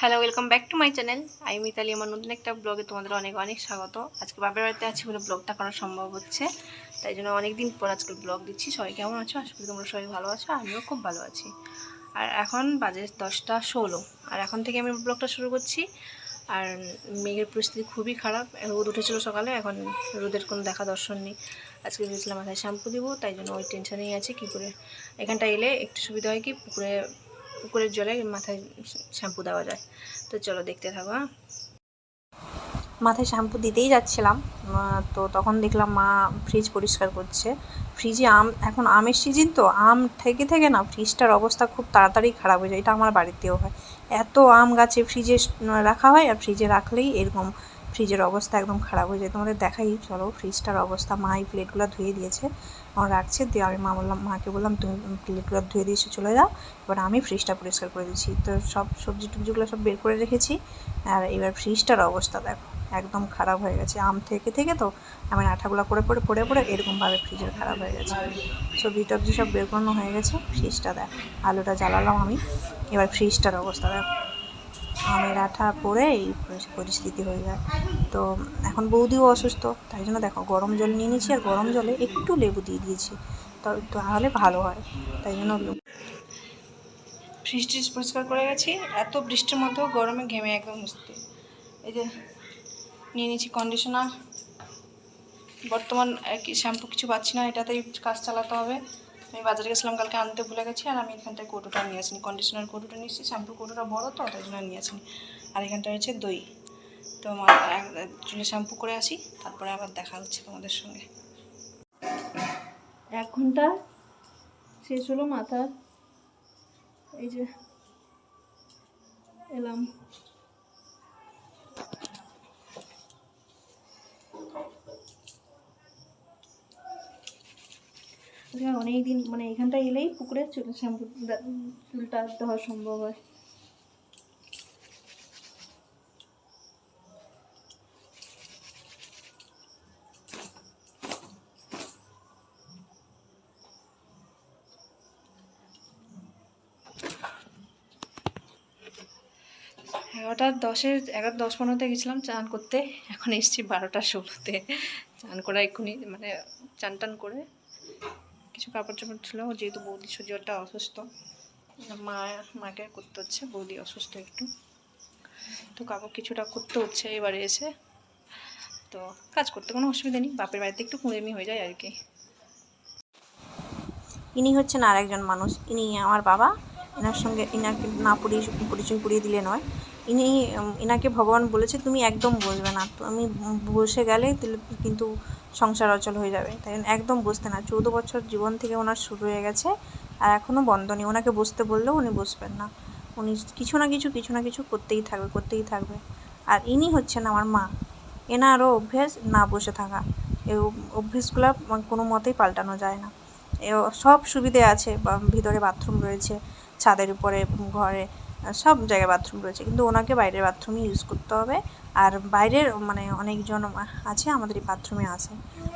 Hello welcome back to my channel আমি মিতালি আমার নতুন একটা ব্লগে তোমাদের অনেক অনেক স্বাগত। আজকে বাপের বাড়িতে আছি বলে ব্লগটা করা সম্ভব হচ্ছে। তাই জন্য অনেক দিন পর আজকে ব্লগ দিচ্ছি। সবাই কেমন আছো? আশা করি তোমরা সবাই ভালো আছো। আমিও খুব ভালো আছি। আর এখন বাজে দশটা ষোলো। আর এখন থেকে আমি ব্লগটা শুরু করছি। আর মেঘের পরিস্থিতি খুবই খারাপ। রোদ উঠেছিল সকালে। এখন রোদের কোনো দেখা দর্শন নেই। আজকে ভেবেছিলাম মাথায় শ্যাম্পু দিব। তাই জন্য ওই টেনশনেই আছে। কী করে? এখানটা এলে একটু সুবিধা হয় কি? পুকুরে পুকুরের জলে মাথায় শ্যাম্পু দেওয়া যায়। তো চলো দেখতে থাকো হ্যাঁ। মাথায় শ্যাম্পু দিতেই যাচ্ছিলাম। তো তখন দেখলাম মা ফ্রিজ পরিষ্কার করছে। ফ্রিজে আম, এখন আমের সিজন তো, আম থেকে থেকে না ফ্রিজটার অবস্থা খুব তাড়াতাড়ি খারাপ হয়ে যায়। এটা আমার বাড়িতেও হয়। এত আম গাছে ফ্রিজে রাখা হয় আর ফ্রিজে রাখলেই এরকম ফ্রিজের অবস্থা একদম খারাপ হয়ে যায়। তোমাদের দেখাই, চলো ফ্রিজটার অবস্থা। মা এই প্লেটগুলো ধুয়ে দিয়েছে আমার রাখছে। দিয়ে আমি মা বললাম, মাকে বললাম, তুমি প্লেটগুলো ধুয়ে দিয়েছ, চলে যাও। এবার আমি ফ্রিজটা পরিষ্কার করে দিচ্ছি তো সব সবজি টুবজিগুলো সব বের করে রেখেছি। আর এবার ফ্রিজটার অবস্থা দেখো, একদম খারাপ হয়ে গেছে। আম থেকে থেকে তো আমার আঠাগুলো করে পরে পড়ে পড়ে এরকমভাবে ফ্রিজের খারাপ হয়ে গেছে। সবজি টবজি সব বের করানো হয়ে গেছে, ফ্রিজটা দেখ, আলুটা জ্বালালাম আমি। এবার ফ্রিজটার অবস্থা দেখো। আমের আঠা পড়ে এই পরিস্থিতি হয়ে যায়। তো এখন বৌদিও অসুস্থ, তাই জন্য দেখো গরম জল নিয়ে নিয়েছি আর গরম জলে একটু লেবু দিয়ে দিয়েছি। তাহলে ভালো হয়, তাই জন্য ফ্রিজ ট্রিজ পরিষ্কার করে গেছি। এত বৃষ্টির মধ্যেও গরমে ঘেমে একদম মুস্তি এই যে নিয়ে নিয়েছি কন্ডিশনার বর্তমান শ্যাম্পু কিছু পাচ্ছি না, এটাতেই কাজ চালাতে হবে। আমি বাজারে গেছিলাম, কালকে আনতে ভুলে গেছি, আর আমি এখানটায় কৌটোটা নিয়ে আসিনি। কন্ডিশনার কৌটোটা নিয়েছি শ্যাম্পুর কৌটোটা বড় তো, তাই জন্য নিয়ে আসিনি। আর এখানটা হচ্ছে দই। তো চুলে শ্যাম্পু করে আসি, তারপরে আবার দেখা হচ্ছে তোমাদের সঙ্গে। এক ঘণ্টা শেষ হলো মাথার। এই যে, এলাম। অনেক দিন মানে এখানটা এলেই পুকুরে চুল শ্যাম্পু চুলটা দেওয়া সম্ভব হয়। এগারোটা দশের, এগারো, দশ পনেরোতে গেছিলাম চান করতে। এখন এসছি বারোটা ষোলোতে। চান করা এক্ষুনি মানে চান টান করে কিছু কাপড় চাপড় ছিল যেহেতু বৌদি সূর্যটা অসুস্থ, মা, মাকে করতে হচ্ছে, বৌদি অসুস্থ একটু। তো কাপড় কিছুটা করতে হচ্ছে, এবারে এসে তো কাজ করতে কোনো অসুবিধা নেই, বাপের বাড়িতে একটু কুঁড়েমি হয়ে যায় আর কি ইনি হচ্ছেন আর একজন মানুষ, ইনি আমার বাবা, এনার সঙ্গে ইনাকে না পরিচয় করিয়ে দিলে নয়। ইনি ইনাকে ভগবান বলেছে, তুমি একদম বসবে না। তুমি বসে গেলে কিন্তু সংসার অচল হয়ে যাবে। তাই একদম বসতে না। চৌদ্দ বছর জীবন থেকে ওনার শুরু হয়ে গেছে, আর এখনও বন্ধ নেই। ওনাকে বসতে বললেও উনি বসবেন না। উনি কিছু না কিছু কিছু না কিছু করতেই থাকবে করতেই থাকবে। আর ইনি হচ্ছেন আমার মা। এনারও অভ্যেস না বসে থাকা। এই অভ্যেসগুলো কোনো মতেই পাল্টানো যায় না। এ সব সুবিধে আছে ভিতরে বাথরুম রয়েছে, ছাদের উপরে, ঘরে। সব জায়গায় বাথরুম রয়েছে। কিন্তু ওনাকে বাইরের বাথরুমই ইউজ করতে হবে। আর বাইরের মানে অনেকজন আছে, আমাদের এই বাথরুমে আছে।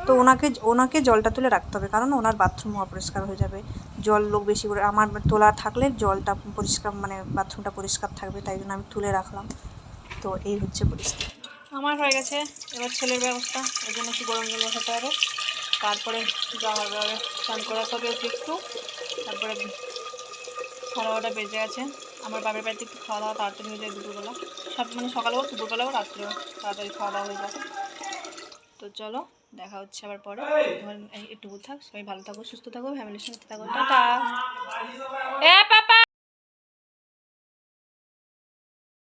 তো ওনাকে ওনাকে জলটা তুলে রাখতে হবে, কারণ ওনার বাথরুম অপরিষ্কার হয়ে যাবে। জল লোক বেশি করে, আমার তোলা থাকলে জলটা পরিষ্কার মানে বাথরুমটা পরিষ্কার থাকবে, তাই জন্য আমি তুলে রাখলাম। তো এই হচ্ছে পরিস্থিতি। আমার হয়ে গেছে, এবার ছেলের ব্যবস্থা। ওই জন্য একটু গরম জল বসাতে হবে। তারপরে হবে স্নান করাতে হবে একটু। তারপরে বারোটা বেজে গেছে। আমার বাবার বাড়িতে একটু খাওয়া দাওয়া তাড়াতাড়ি হয়ে যায় দুপুরবেলা। সব মানে সকালেও রাত্রে হোক তাড়াতাড়ি খাওয়া দাওয়া হয়ে যায়। তো চলো দেখা হচ্ছে আবার পরে। একটু থাক সবাই ভালো থাকো সুস্থ থাকো ফ্যামিলির সাথে থাকো। টাটা!